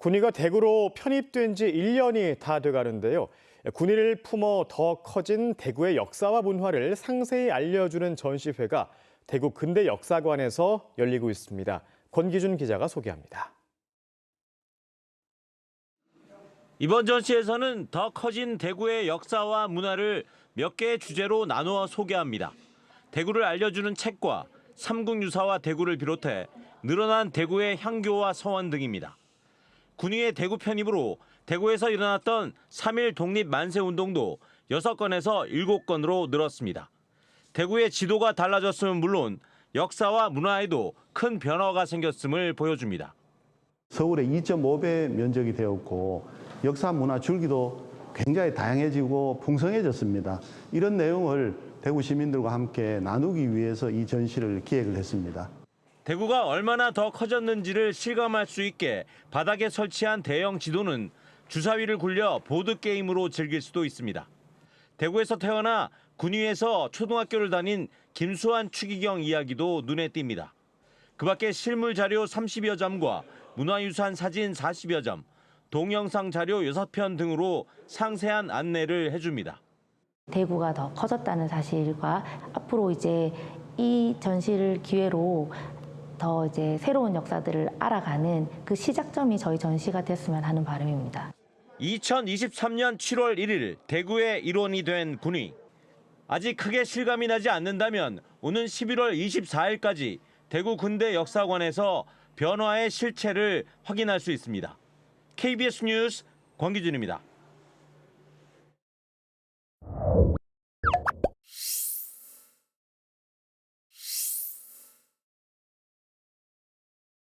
군위가 대구로 편입된 지 1년이 다 돼가는데요. 군위를 품어 더 커진 대구의 역사와 문화를 상세히 알려주는 전시회가 대구 근대 역사관에서 열리고 있습니다. 권기준 기자가 소개합니다. 이번 전시에서는 더 커진 대구의 역사와 문화를 몇 개의 주제로 나누어 소개합니다. 대구를 알려주는 책과 삼국유사와 대구를 비롯해 늘어난 대구의 향교와 서원 등입니다. 군위의 대구 편입으로 대구에서 일어났던 3.1 독립 만세 운동도 6건에서 7건으로 늘었습니다. 대구의 지도가 달라졌으면 물론 역사와 문화에도 큰 변화가 생겼음을 보여줍니다. 서울의 2.5배 면적이 되었고 역사 문화 줄기도 굉장히 다양해지고 풍성해졌습니다. 이런 내용을 대구 시민들과 함께 나누기 위해서 이 전시를 기획을 했습니다. 대구가 얼마나 더 커졌는지를 실감할 수 있게 바닥에 설치한 대형 지도는 주사위를 굴려 보드게임으로 즐길 수도 있습니다. 대구에서 태어나 군위에서 초등학교를 다닌 김수환 추기경 이야기도 눈에 띕니다. 그 밖에 실물 자료 30여 점과 문화유산 사진 40여 점, 동영상 자료 6편 등으로 상세한 안내를 해줍니다. 대구가 더 커졌다는 사실과 앞으로 이제 이 전시를 기회로 더 이제 새로운 역사들을 알아가는 그 시작점이 저희 전시가 됐으면 하는 바람입니다. 2023년 7월 1일 대구에 일원이 된 군위. 아직 크게 실감이 나지 않는다면 오는 11월 24일까지 대구 군대 역사관에서 변화의 실체를 확인할 수 있습니다. KBS 뉴스 권기준입니다.